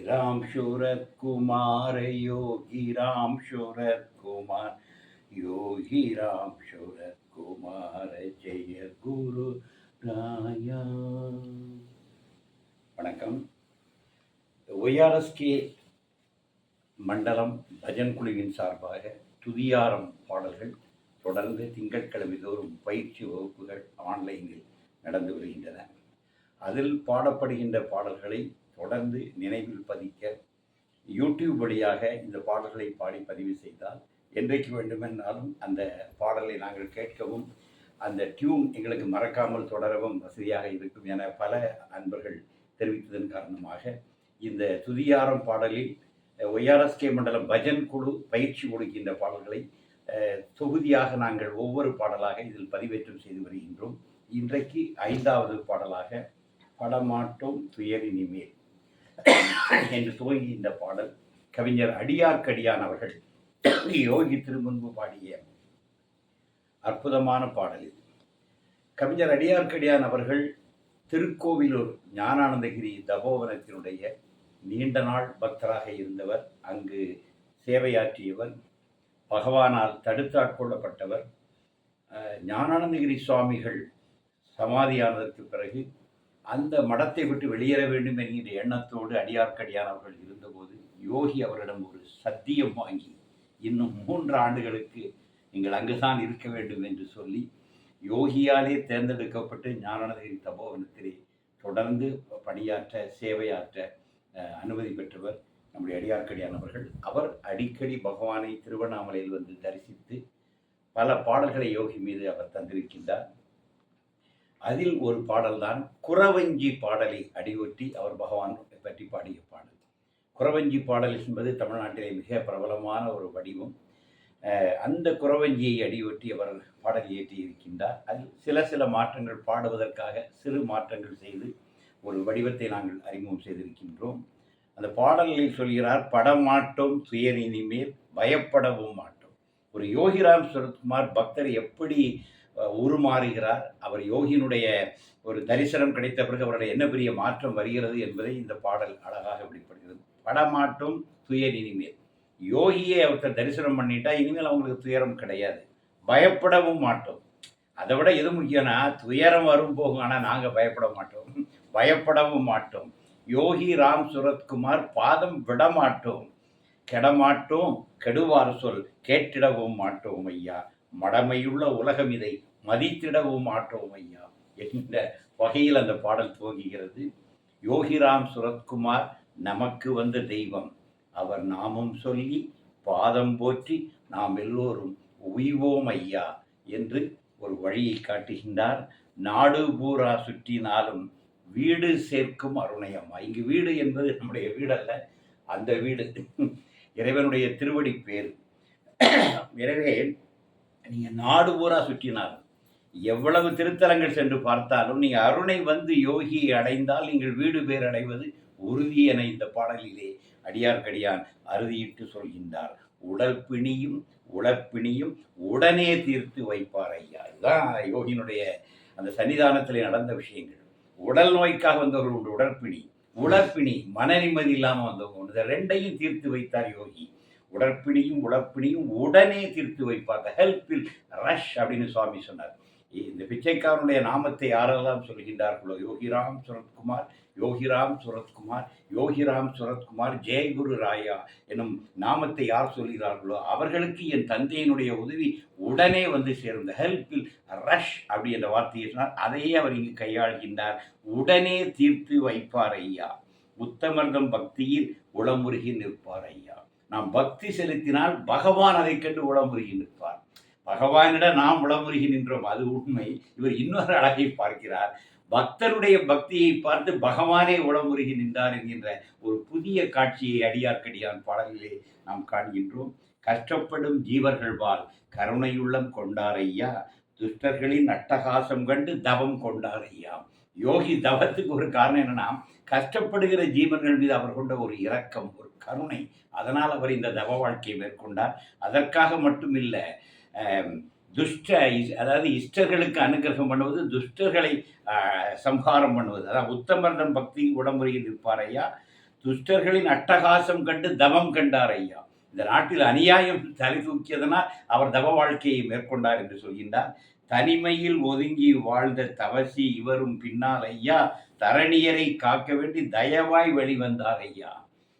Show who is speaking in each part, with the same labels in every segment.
Speaker 1: ராம் சூரத் யோகி ராம் சூரத்குமார் யோகி ராம் சூரத் ஜெய குரு ராயா வணக்கம் ஒய்ஆர்எஸ்கே மண்டலம் பஜன் குழுவின் சார்பாக துதியாரம் பாடல்கள் தொடர்ந்து திங்கட்கிழமை தோறும் பயிற்சி வகுப்புகள் ஆன்லைனில் நடந்து வருகின்றன. அதில் பாடப்படுகின்ற பாடல்களை தொடர்ந்து நினைவில் பதிக்க யூடியூப் வழியாக இந்த பாடல்களை பாடி பதிவு செய்தால் என்றைக்கு வேண்டுமென்றாலும் அந்த பாடலை நாங்கள் கேட்கவும் அந்த டியூன் எங்களுக்கு மறக்காமல் தொடரவும் வசதியாக இருக்கும் என பல அன்பர்கள் தெரிவித்ததன் காரணமாக இந்த துதியாரம் பாடலில் ஒய்ஆர்எஸ்கே மண்டலம் பஜன் குழு பயிற்சி கொடுக்கின்ற பாடல்களை தொகுதியாக நாங்கள் ஒவ்வொரு பாடலாக இதில் பதிவேற்றம் செய்து வருகின்றோம். இன்றைக்கு ஐந்தாவது பாடலாக படமாட்டோம் துயரினிமேல். என்று துவங்கி இந்த பாடல் கவிஞர் அடியார்க்கடியான் அவர்கள் யோகி திருமுன்பு பாடிய அற்புதமான பாடல் இது. கவிஞர் அடியார்க்கடியான் அவர்கள் திருக்கோவிலூர் ஞானானந்தகிரி தபோவனத்தினுடைய நீண்ட நாள் பக்தராக இருந்தவர் அங்கு சேவையாற்றியவர் பகவானால் தடுத்தாட்கொள்ளப்பட்டவர். ஞானானந்தகிரி சுவாமிகள் சமாதியானதற்கு பிறகு அந்த மடத்தை விட்டு வெளியேற வேண்டும் என்கின்ற எண்ணத்தோடு அடியார்க்கடியானவர்கள் இருந்தபோது யோகி அவரிடம் ஒரு சத்தியம் வாங்கி இன்னும் மூன்று ஆண்டுகளுக்கு நீங்கள் அங்குதான் இருக்க வேண்டும் என்று சொல்லி யோகியாலே தேர்ந்தெடுக்கப்பட்டு ஞானானந்தகிரி தபோவனத்திலே தொடர்ந்து பணியாற்ற சேவையாற்ற அனுமதி பெற்றவர் நம்முடைய அடியார்க்கடியானவர்கள் அவர் அடிக்கடி பகவானை திருவண்ணாமலையில் வந்து தரிசித்து பல பாடல்களை யோகி மீது அவர் தந்திருக்கின்றார். அதில் ஒரு பாடல்தான் குறவஞ்சி பாடலை அடியொற்றி அவர் பகவான் பற்றி பாடிய பாடல். குறவஞ்சி பாடல் என்பது தமிழ்நாட்டிலே மிக பிரபலமான ஒரு வடிவம். அந்த குறவஞ்சியை அடியொற்றி அவர் பாடல் இயற்றி இருக்கின்றார் அதில் சில சில மாற்றங்கள் பாடுவதற்காக சிறு மாற்றங்கள் செய்து ஒரு வடிவத்தை நாங்கள் அறிமுகம் செய்திருக்கின்றோம். அந்த பாடலில் சொல்கிறார் படமாட்டோம் துயரினி மேல் பயப்படவும் மாட்டோம். ஒரு யோகிராம் சுரத்குமார் பக்தர் எப்படி உருமாறுகிறார். அவர் யோகியினுடைய ஒரு தரிசனம் கிடைத்த பிறகு அவருடைய என்ன பெரிய மாற்றம் வருகிறது என்பதை இந்த பாடல் அழகாக வெளிப்படுகிறது. படமாட்டும் துயர் இனிமேல் யோகியை அவர்கிட்ட தரிசனம் பண்ணிட்டா இனிமேல் அவங்களுக்கு துயரம் கிடையாது. பயப்படவும் மாட்டோம். அதை விட எது முக்கியம்னா துயரம் வரும் போகும் ஆனால் நாங்கள் பயப்பட மாட்டோம். பயப்படவும் மாட்டோம். யோகி ராம் சுரத்குமார் பாதம் விடமாட்டோம். கெடமாட்டோம் கெடுவார் சொல் கேட்டிடவும் மாட்டோம் ஐயா. மடமையுள்ள உலகம் இதை மதித்திடவும் மாட்டோம் ஐயா என்கின்ற வகையில் அந்த பாடல் துவங்குகிறது. யோகிராம் சுரத்குமார் நமக்கு வந்த தெய்வம். அவர் நாமும் சொல்லி பாதம் போற்றி நாம் எல்லோரும் உய்வோம் ஐயா என்று ஒரு வழியை காட்டுகின்றார். நாடு பூரா சுற்றினாலும் வீடு சேர்க்கும் அருணையம்மா இங்கு வீடு என்பது நம்முடைய வீடல்ல அந்த வீடு. இறைவனுடைய திருவடி பேர். எனவே நீங்கள் நாடு பூரா சுற்றினாலும் எவ்வளவு திருத்தலங்கள் சென்று பார்த்தாலும் நீங்கள் அருணை வந்து யோகியை அடைந்தால் நீங்கள் வீடு பேர் அடைவது உறுதி என இந்த பாடலிலே அடியார்க்கடியான் அறுதியிட்டு சொல்கின்றார். உடல் பிணியும் உளப்பிணியும் உடனே தீர்த்து வைப்பார் ஐயா. இதுதான் யோகியினுடைய அந்த சன்னிதானத்தில் நடந்த விஷயங்கள். உடல் நோய்க்காக வந்தவர்கள் உண்டு உடற்பிணி உளப்பிணி மன நிம்மதி இல்லாமல் வந்தவங்க இந்த ரெண்டையும் தீர்த்து வைத்தார் யோகி. உடற்பிணியும் உழப்பிணியும் உடனே தீர்த்து வைப்பார் ஹெல்ப்பில் ரஷ் அப்படின்னு சுவாமி சொன்னார். இந்த பிச்சைக்காரனுடைய நாமத்தை யாரெல்லாம் சொல்கின்றார்களோ? யோகிராம் சுரத்குமார் யோகிராம் சுரத்குமார் யோகிராம் சுரத்குமார் ஜெயகுரு ராயா எனும் நாமத்தை யார் சொல்கிறார்களோ அவர்களுக்கு என் தந்தையினுடைய உதவி உடனே வந்து சேர்ந்த ஹெல்ப்பில் ரஷ் அப்படி என்ற வார்த்தையை சொன்னார். அதையே அவர் இங்கு கையாள்கின்றார். உடனே தீர்த்து வைப்பார் ஐயா. உத்தமர்தம் பக்தியில் உளமுருகி நிற்பார் ஐயா. நாம் பக்தி செலுத்தினால் பகவான் அதை கண்டு உளமுருகி நிற்பார் பகவானிடம் நாம் உளமுருகி நின்றோம் அது உண்மை. இவர் இன்னொரு அழகை பார்க்கிறார். பக்தருடைய பக்தியை பார்த்து பகவானே உளமுருகி நின்றார் என்கின்ற ஒரு புதிய காட்சியை அடியார்க்கடியான் பாடலிலே நாம் காண்கின்றோம். கஷ்டப்படும் ஜீவர்கள் வாழ் கருணையுள்ளம் கொண்டார் ஐயா துஷ்டர்களின் அட்டகாசம் கண்டு தவம் கொண்டாரையா? யோகி தவத்துக்கு ஒரு காரணம் என்னன்னா கஷ்டப்படுகிற ஜீவன்கள் மீது அவர் கொண்ட ஒரு இரக்கம் ஒரு கருணை. அதனால் அவர் இந்த தவ வாழ்க்கையை மேற்கொண்டார். அதற்காக மட்டும் இல்லை துஷ்ட அதாவது இஷ்டர்களுக்கு அனுகிரகம் பண்ணுவது துஷ்டர்களை சம்ஹாரம் பண்ணுவது. அதாவது உத்தமர்தன் பக்தி உடம்புறையில் இருப்பார் ஐயா. துஷ்டர்களின் அட்டகாசம் கண்டு தவம் கண்டார் ஐயா. இந்த நாட்டில் அநியாயம் தலை தூக்கியதனால் அவர் தவ வாழ்க்கையை மேற்கொண்டார் என்று சொல்கின்றார். தனிமையில் ஒதுங்கி வாழ்ந்த தவசி இவரும் பின்னால் ஐயா. தரணியரை காக்க வேண்டி தயவாய் வெளிவந்தார் ஐயா.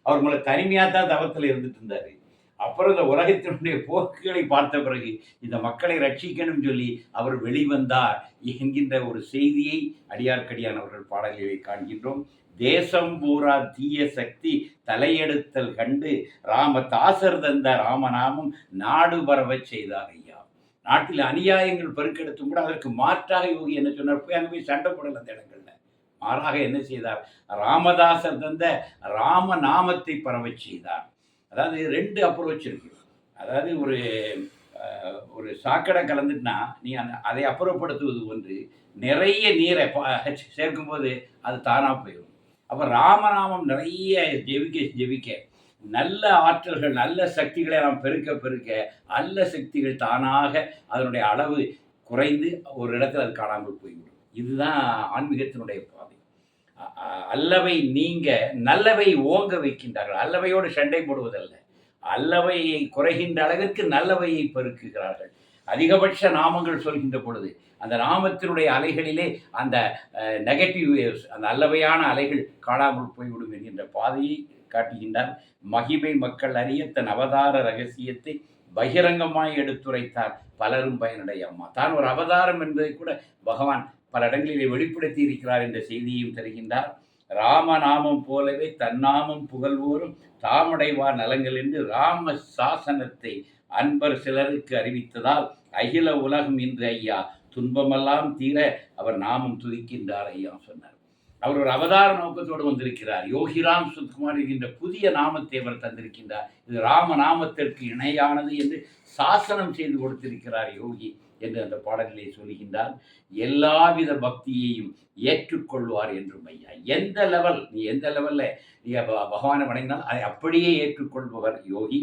Speaker 1: அவர் உங்களை தனிமையாக தான் தவத்தில் இருந்துட்டு இருந்தார். அப்புறம் இந்த உலகத்தினுடைய போக்குகளை பார்த்த பிறகு இந்த மக்களை ரட்சிக்கணும் சொல்லி அவர் வெளிவந்தார் என்கின்ற ஒரு செய்தியை அடியார்க்கடியானவர்கள் பாடல்களை காண்கின்றோம். தேசம் பூரா தீய சக்தி தலையெடுத்தல் கண்டு ராமதாசர் தந்த ராமநாமம் நாடு பரவச் செய்தார் ஐயா. நாட்டில் அநியாயங்கள் பெருக்கெடுத்தும் கூட அதற்கு மாற்றாக யோகி என்ன சொன்னார்? போய் அங்கே போய் சண்டை போடல அந்த இடங்கள். மாறாக என்ன செய்தார்? ராமதாசர் தந்த ராம நாமத்தை பரவச் செய்தார். அதாவது ரெண்டு அப்ரோச் இருக்கு. அதாவது ஒரு ஒரு சாக்கடை கலந்துட்டுனா நீ அந்த அதை அப்புறப்படுத்துவது ஒன்று. நிறைய நீரை சேர்க்கும்போது அது தானாக போயிடும் அப்போ ராமநாமம் நிறைய ஜெபிக்க ஜெபிக்க. நல்ல ஆற்றல்கள் நல்ல சக்திகளை நாம் பெருக்க பெருக்க நல்ல சக்திகள் தானாக அதனுடைய அளவு குறைந்து ஒரு இடத்துல அது காணாமல் போய்விடும். இதுதான் ஆன்மீகத்தினுடைய பாதை. அல்லவை நீங்க நல்லவை ஓங்க வைக்கின்றார்கள். அல்லவையோடு சண்டை போடுவதல்ல. அல்லவையை குறைகின்ற அளவிற்கு நல்லவையை பெருக்குகிறார்கள். அதிகபட்ச நாமங்கள் சொல்கின்ற பொழுது அந்த நாமத்தினுடைய அலைகளிலே அந்த நெகட்டிவ் வேவ்ஸ் அந்த அல்லவையான அலைகள் காணாமல் போய்விடும் என்கின்ற பாதையை காட்டுகின்றார். மகிமை மக்கள் அறிய தன் அவதார ரகசியத்தை பகிரங்கமாய் எடுத்துரைத்தார் பலரும் பயனடைய அம்மா. தான் ஒரு அவதாரம் என்பதை கூட பகவான் பல இடங்களிலே வெளிப்படுத்தி இருக்கிறார் என்ற செய்தியையும் தருகின்றார். ராமநாமம் போலவே தன்னாமம் புகழ்வோரும் தாமடைவார் நலங்கள் என்று ராம சாசனத்தை அன்பர் சிலருக்கு அறிவித்ததால் அகில உலகம் இன்று ஐயா துன்பமெல்லாம் தீர அவர் நாமம் துதிக்கின்றார் ஐயா சொன்னார். அவர் ஒரு அவதார நோக்கத்தோடு வந்திருக்கிறார். யோகிராம் சுத்குமார் என்கின்ற புதிய நாமத்தை அவர் தந்திருக்கின்றார். இது ராம நாமத்திற்கு இணையானது என்று சாசனம் செய்து கொடுத்திருக்கிறார் யோகி. என்று அந்த பாடலிலே சொல்கின்றார் எல்லாவித பக்தியையும் ஏற்றுக்கொள்வார் என்றும் ஐயா. எந்த லெவல் நீ எந்த லெவல்ல நீ ப- பகவானை வணங்கினால் அதை அப்படியே ஏற்றுக்கொள்பவர் யோகி.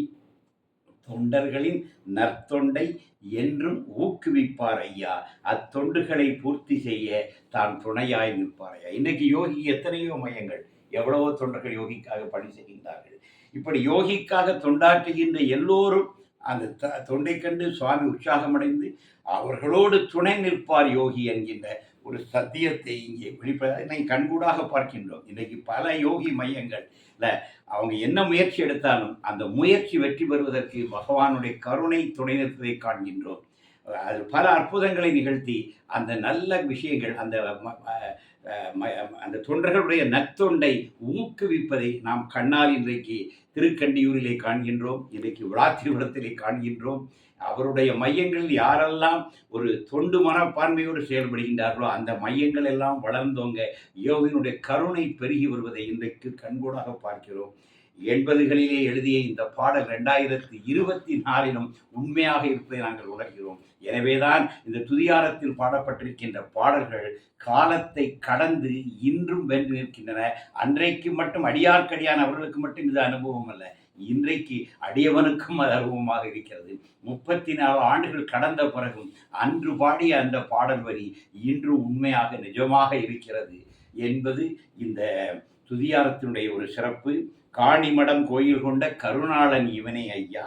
Speaker 1: தொண்டர்களின் நற்தொண்டை என்றும் ஊக்குவிப்பார் ஐயா. அத்தொண்டுகளை பூர்த்தி செய்ய தான் துணையாய் நிற்பார் ஐயா. இன்னைக்கு யோகி எத்தனையோ மையங்கள் எவ்வளவோ தொண்டர்கள் யோகிக்காக பணி செய்கின்றார்கள். இப்படி யோகிக்காக தொண்டாற்றுகின்ற எல்லோரும் அந்த த- தொண்டை கண்டு சுவாமி உற்சாகமடைந்து அவர்களோடு துணை நிற்பார் யோகி என்கின்ற ஒரு சத்தியத்தை இங்கே வெளிப்பட இன்னைக்கு கண்கூடாக பார்க்கின்றோம். இன்றைக்கு பல யோகி மையங்கள். அவங்க என்ன முயற்சி எடுத்தாலும் அந்த முயற்சி வெற்றி பெறுவதற்கு பகவானுடைய கருணை துணை நிற்பதை காண்கின்றோம். அது பல அற்புதங்களை நிகழ்த்தி அந்த நல்ல விஷயங்கள் அந்த ம- அந்த தொண்டர்களுடைய நற்தொண்டை ஊக்குவிப்பதை நாம் கண்ணால் இன்றைக்கு திருக்கண்டியூரிலே காண்கின்றோம் இன்றைக்கு விழாத்திருவிடத்திலே காண்கின்றோம். அவருடைய மையங்களில் யாரெல்லாம் ஒரு தொண்டு மனப்பான்மையோடு செயல்படுகின்றார்களோ அந்த மையங்கள் எல்லாம் வளர்ந்தோங்க யோகினுடைய கருணை பெருகி வருவதை இன்றைக்கு கண்கூடாக பார்க்கிறோம். எண்பதுகளிலே எழுதிய இந்த பாடல் ரெண்டாயிரத்தி இருபத்தி நாலிலும் உண்மையாக இருப்பதை நாங்கள் உணர்கிறோம். எனவேதான் இந்த துதியாரத்தில் பாடப்பட்டிருக்கின்ற பாடல்கள் காலத்தை கடந்து இன்றும் வென்று நிற்கின்றன. அன்றைக்கு மட்டும் அடியார்க்கடியான் அவர்களுக்கு மட்டும் இது அனுபவம் அல்ல. இன்றைக்கு அடியவனுக்கும் அது அனுபவமாக இருக்கிறது. முப்பத்தி நாலு ஆண்டுகள் கடந்த பிறகும் அன்று பாடிய அந்த பாடல் வரி இன்று உண்மையாக நிஜமாக இருக்கிறது என்பது இந்த துதியாரத்தினுடைய ஒரு சிறப்பு. காணிமடம் கோயில் கொண்ட கருணாளன் இவனே ஐயா.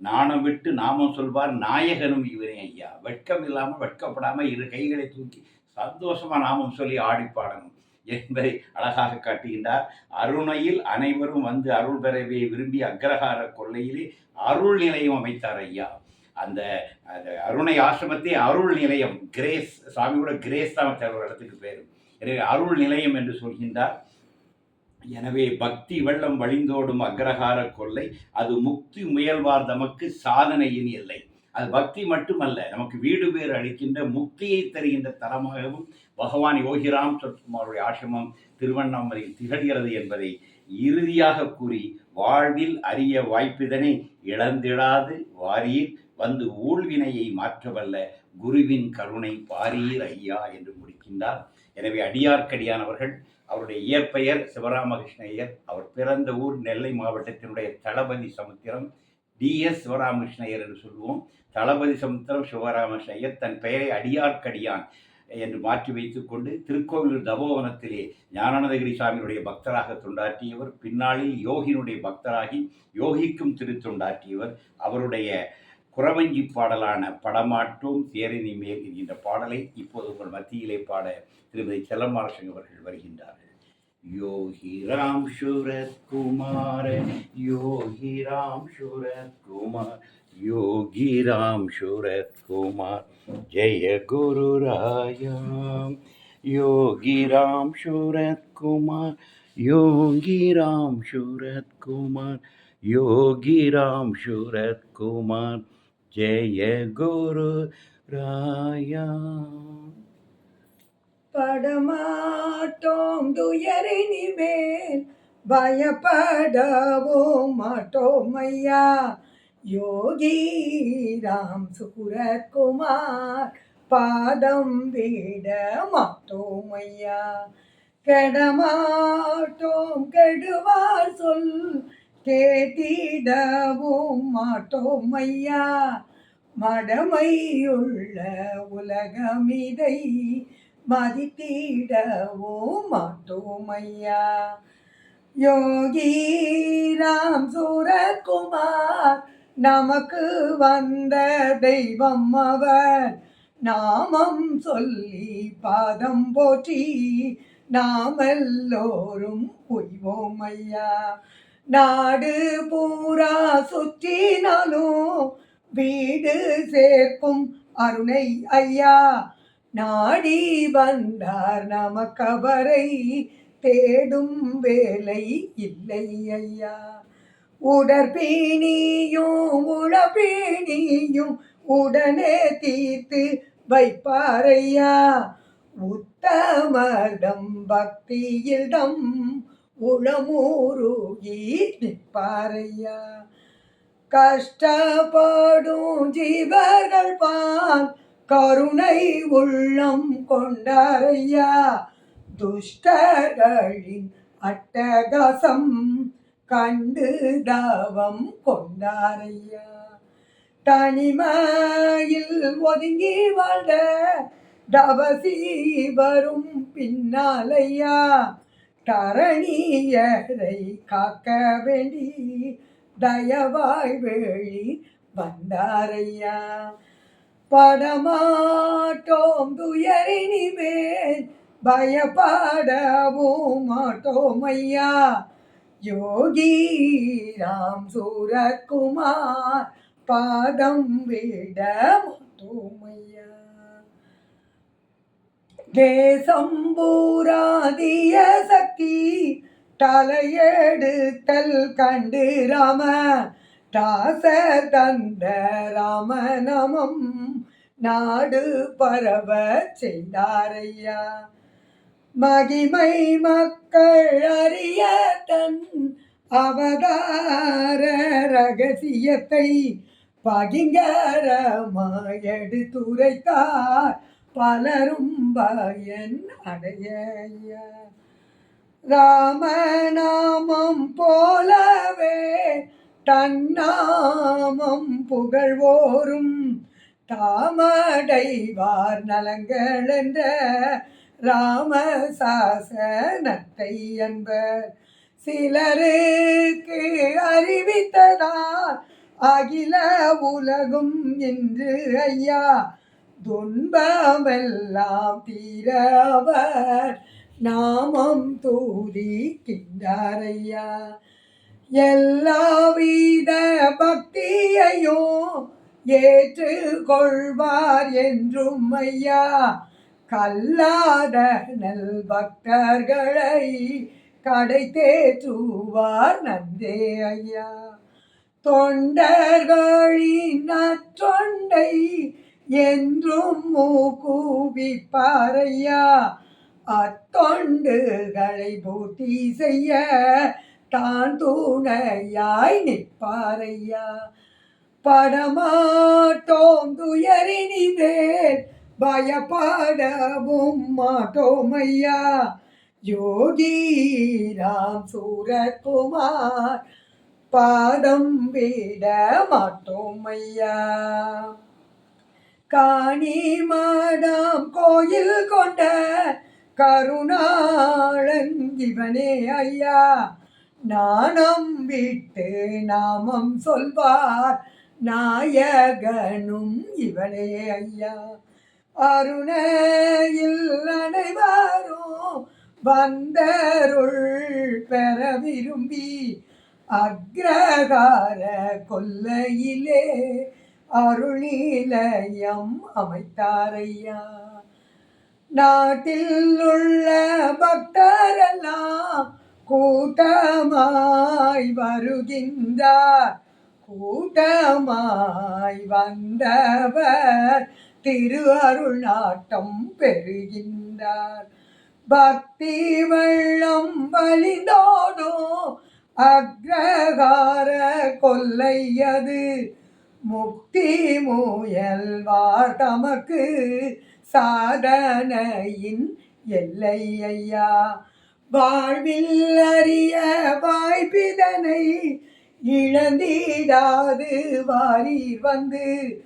Speaker 1: நாணம் விட்டு நாமம் சொல்வார் நாயகனும் இவனே ஐயா. வெட்கம் இல்லாமல் வெட்கப்படாமல் இரு கைகளை தூக்கி சந்தோஷமா நாமம் சொல்லி ஆடி பாடணும் என்பதை அழகாக காட்டுகின்றார். அருணையில் அனைவரும் வந்து அருள் பெறவே விரும்பி அக்ரஹார கொள்ளையிலே அருள் நிலையம் அமைத்தார் ஐயா. அந்த அந்த அருணை ஆசிரமத்தை அருள் நிலையம் கிரேஸ் சாமியோட கிரேஸ் தான் ஒரு இடத்துக்கு பேர். எனவே அருள் நிலையம் என்று சொல்கின்றார். எனவே பக்தி வெள்ளம் வழிந்தோடும் அக்ரஹார கொள்ளை அது முக்தி முயல்வார் தமக்கு சாதனையின் இல்லை. அது பக்தி மட்டுமல்ல நமக்கு வீடு பேர் அளிக்கின்ற முக்தியை தருகின்ற தரமாகவும் பகவான் யோகிராம் சத்குமாருடைய ஆசிரமம் திருவண்ணாமலையில் திகழ்கிறது என்பதை இறுதியாக கூறி வாழ்வில் அரிய வாய்ப்பிதனை இழந்திடாது வாரீர். வந்து ஊழ்வினையை மாற்றவல்ல குருவின் கருணை பாரீர் ஐயா என்று முடிக்கின்றார். எனவே அடியார்க்கடியானவர்கள் அவருடைய இயற்பெயர் சிவராமகிருஷ்ண ஐயர் அவர் பிறந்த ஊர் நெல்லை மாவட்டத்தினுடைய தளபதி சமுத்திரம் டிஎஸ் சிவராமகிருஷ்ண ஐயர் என்று சொல்லுவோம். தளபதி சமுத்திரம் சிவராமகிருஷ்ண ஐயர் தன் பெயரை அடியார்க்கடியான் என்று மாற்றி வைத்துக்கொண்டு திருக்கோவிலூர் தபோவனத்திலே ஞானானந்தகிரி சாமியினுடைய பக்தராக தொண்டாற்றியவர் பின்னாளில் யோகினுடைய பக்தராகி யோகிக்கும் திருத்தொண்டாற்றியவர் அவருடைய குறவஞ்சி பாடலான படமாட்டோம் தேரினி மேல் என்கின்ற பாடலை இப்போது உங்கள் மத்தியிலே பாட திருமதி செல்லமாரசங்க அவர்கள் வருகின்றார்கள். யோகி ராம் சுரத் குமார யோகி ராம் சுரத் குமார் யோகி ராம் சுரத் குமார் ஜெய குரு ராயாம் யோகி ராம் சுரத் குமார் யோகி ராம் சுரத் குமார் யோகி ராம் சுரத் குமார் ஜெய குரு ராயா
Speaker 2: படமாட்டோம் துயரினிமேல் பயப்படவும் மாட்டோம் ஐயா. யோகி ராம் சுகுரகுமார் பாதம் விட மாட்டோம் ஐயா. கெடமாட்டோம் கெடுவார் சொல் கேட்டிடவும் மாட்டோம் ஐயா மடமையுள்ள உலகமிதை மதித்திடவும் மாட்டோம் ஐயா யோகி ராம் சூரகுமார் நமக்கு வந்த தெய்வம் அவர். நாமம் சொல்லி பாதம் போற்றி நாமெல்லோரும் உய்வோம் ஐயா நாடு பூரா சுற்றினாலும் வீடு சேர்க்கும் அருணை ஐயா. நாடி வந்தார் நமக்கவரை தேடும் வேலை இல்லை ஐயா. உடற்பீணியும் உழப்பீணியும் உடனே தீர்த்து வைப்பாரையா உத்தமர்தம் பக்தியிடம் உளமூருகி நிற்பாரையா? கஷ்டப்படும் ஜீவர்கள் பான் கருணை உள்ளம் கொண்டாரையா துஷ்டர்களின் அட்டகாசம் கண்டு தாவம் கொண்டாரையா? தனிமையில் ஒதுங்கி வாழ்ந்த தவசி வரும் பின்னாலையா? தரணியரை காக்க வேண்டி தயவாய் வேழி வந்தாரையா. படமாட்டோம் துயரினிமேல் பயப்படவும் மாட்டோம் ஐயா. யோகி ராம் சூரக்குமார் பாதம் விட மாட்டோம் ஐயா. தேசம் பூராதிய சக்தி தலையெடுத்தல் கண்டு ராம தாச தந்த ராம நமம் நாடு பரவ செய்தாரையா. மகிமை மக்கள் அறிய தன் அவதார ரகசியத்தை பகிங்கரமாயெடுத்துரைத்தார். பலரும் பயன் அடைய ராமநாமம் போலவே தன்னாமம் புகழ்வோரும் தாமடைவார் நலங்கள் என்ற ராமசாசனத்தை என்பர் சிலருக்கு அறிவித்ததார் அகில உலகும் என்று ஐயா. துன்பமெல்லாம் தீரவர் நாமம் தூதிக்கின்றாரையா எல்லாவித பக்தியையும் ஏற்று கொள்வார் என்றும் ஐயா கல்லாத நல் பக்தர்களை கடை தேற்றுவார் நந்தே ஐயா. தொண்டர்களின் நற்றொண்டை என்றும் மூக்குவிப்பாரையா அத்தொண்டுகளை பூர்த்தி செய்ய தான் தூணையாய் நிற்பாரையா? படமாட்டோம் துயரினிதேல் பயப்படவும் மாட்டோமையா? யோகி ராம் சூரத்குமார் பாதம் விட மாட்டோமையா? காணி மாடாம் கோயில் கொண்ட கருணாளன் ஐயா. நாணம் விட்டு நாமம் சொல்வார் நாயகனும் இவனே ஐயா. அருணையில் அனைவரும் வந்தருள் பெற விரும்பி அக்ரகார கொல்லையிலே அருளிலயம் அமைத்தாரையா. நாட்டில் உள்ள பக்தரெல்லாம் கூட்டமாய் வருகின்றார். கூட்டமாய் வந்தவர் திரு அருள் நாட்டம் பெறுகின்றார். பக்தி வெள்ளம் வழிந்தோடும் அக்ரகார கொல்லையது. முக்தி முயல்வார் தமக்கு சாதனையின் எல்லை ஐயா. வாழ்வில் அறிய வாய்ப்பிதனை இழந்திடாது வாரி வந்து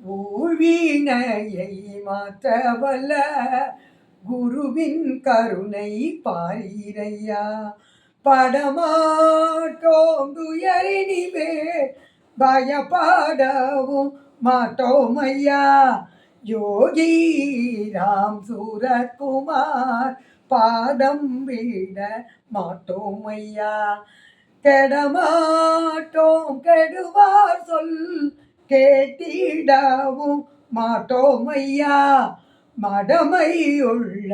Speaker 2: ஊழ்வினையை மாற்றவல்ல குருவின் கருணை பாரீரையா படமாட்டோம் துயரினிவே பயப்படவும் மாட்டோம் ஐயா யோகி ராம் சூரத்குமார் பாதம் விட மாட்டோம் ஐயா கெடமாட்டோம் கெடுவார் சொல் கேட்டிடவும் மாட்டோம் ஐயா மடமையுள்ள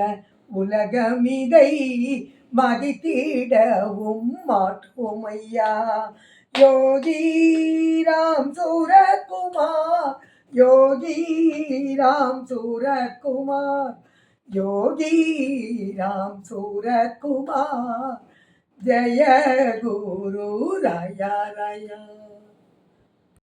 Speaker 2: உலகமிதை மதித்திடவும் மாட்டோம் ஐயா யோகி ராம் சூரத்குமார் யோகி ராம் சூரத்குமார் யோகி ராம் சூரத்குமார் ஜய குரு ராயா ராயா